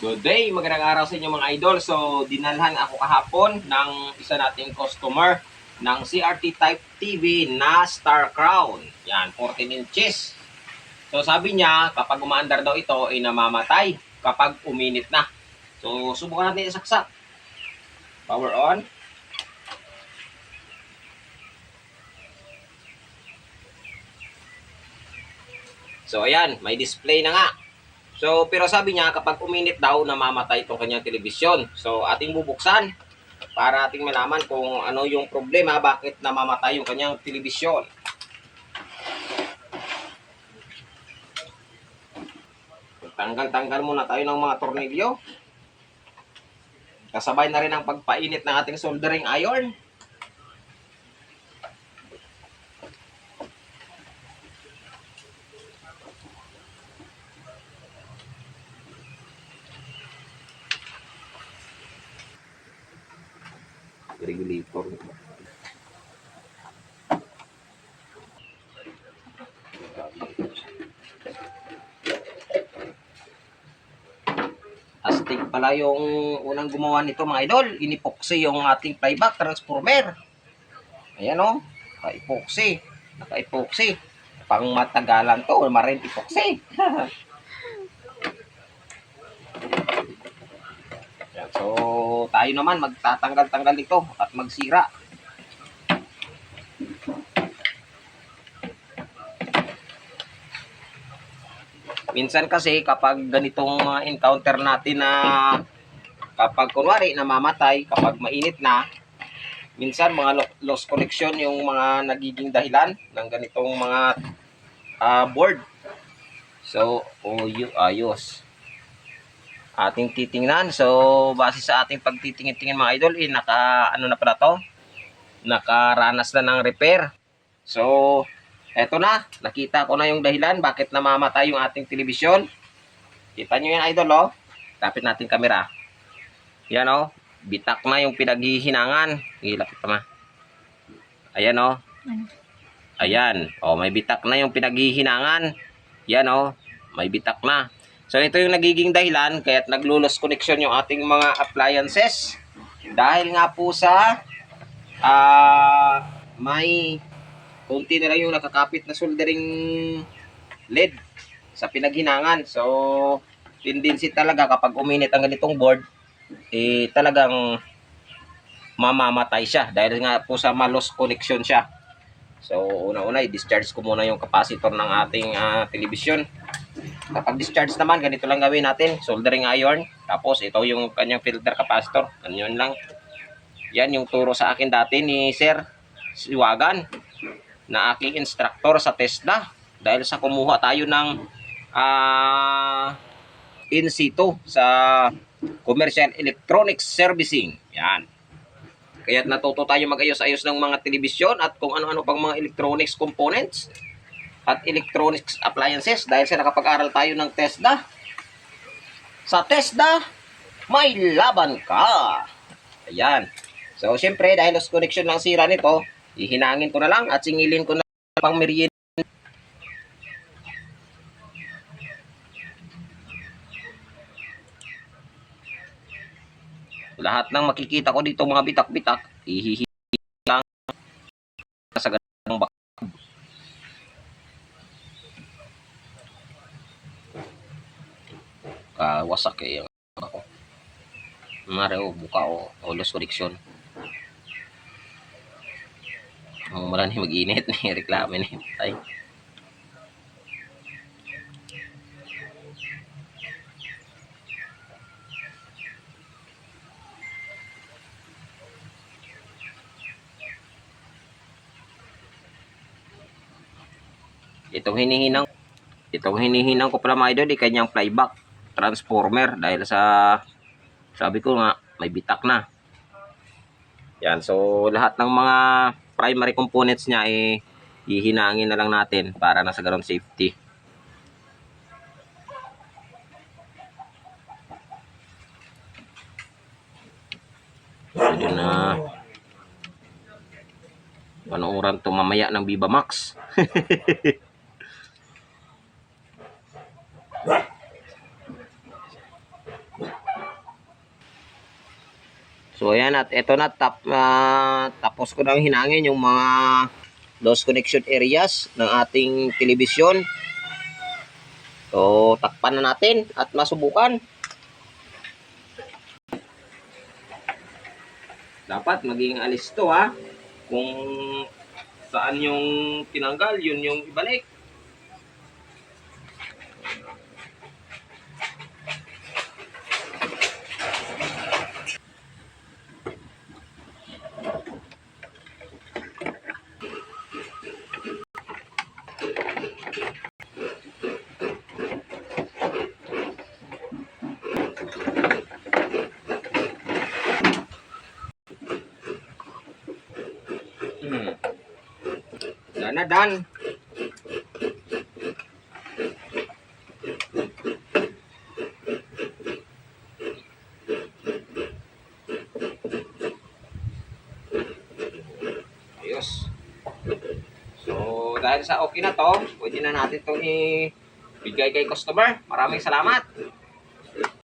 Good day, magandang araw sa inyo mga idol. So, dinalhan ako kahapon ng isa nating customer ng CRT Type TV na Star Crown. Yan, 14 inches. So, sabi niya, kapag umaandar daw ito, ay namamatay kapag uminit na. So, subukan natin isaksak. Power on. So, ayan, may display na nga. So, pero sabi niya, kapag uminit daw, namamatay itong kanyang telebisyon. So, ating bubuksan para ating malaman kung ano yung problema, bakit namamatay yung kanyang telebisyon. Tanggal-tanggal muna tayo ng mga tornilyo. Kasabay na rin ang pagpainit ng ating soldering iron. Regulator. Astig pala yung unang gumawa nito mga idol. Inipoxy yung ating playback transformer. Ayan o. Naka-epoxy. Naka-epoxy. Pang matagalan to. Marin epoxy. Yan. So, tayo naman magtatanggal-tanggal nito at magsira. Minsan kasi kapag ganitong encounter natin na kapag kunwari namamatay, kapag mainit na, minsan mga lo- lost connection yung mga nagiging dahilan ng ganitong mga ah, board. So, oh, ayos ating titingnan. So, base sa ating pagtitingin-tingin mga idol, eh, naka, ano na pala to? Nakaranas na ng repair. So, eto na. Nakita ko na yung dahilan bakit namamatay yung ating telebisyon. Kita nyo yan idol, oh. Tapit natin kamera. Yan, oh. Bitak na yung pinaghihinangan. Ilapit pa ma. Ayan, oh. Ayan. Oh, may bitak na yung pinaghihinangan. Yan, oh. May bitak na. So ito yung nagiging dahilan kaya't naglulos connection yung ating mga appliances. Dahil nga po sa ah may kunti na lang yung nakakapit na soldering lead sa pinaghinangan. So tendency talaga kapag uminit ang ganitong board eh talagang mamamatay siya dahil nga po sa malos connection siya. So una-una i-discharge ko muna yung capacitor ng ating ah, television. Kapag discharge naman, ganito lang gawin natin. Soldering iron. Tapos, ito yung kanyang filter capacitor. Ganyan lang. Yan yung turo sa akin dati ni Sir Siwagan na aking instructor sa TESDA. Dahil sa kumuha tayo ng ah in situ sa Commercial Electronics Servicing. Yan. Kaya natuto tayo mag-ayos-ayos ng mga telebisyon at kung ano-ano pang mga electronics components at electronics appliances dahil sa nakapag-aral tayo ng TESDA. Sa TESDA, may laban ka. Ayan. So, syempre, dahil lost connection ng sira nito, ihinangin ko na lang at singilin ko na pang merienda. Lahat ng makikita ko dito mga bitak-bitak, ihihi lang sa ganang bak kawasak eh yung ako. Mare o buka o o lost connection. Ang marami mag-init ni reklamo ni tay. Itong hinihinang itong hinihinang ko pala mga idol, di kanyang flyback transformer dahil sa sabi ko nga may bitak na. Yan, so lahat ng mga primary components niya eh hihinangin na lang natin para nasa ganun safety. So yun na to mamaya ng Viva Max. So ayan at eto na tap, ah, tapos ko nang hinangin yung mga lost connection areas ng ating telebisyon. So takpan na natin at masubukan. Dapat maging alis to ha. Kung saan yung tinanggal, yun yung ibalik. Na, Dan. Ayos. So, dahil sa okay na to, pwede na natin itong ibigay kay customer. Maraming salamat.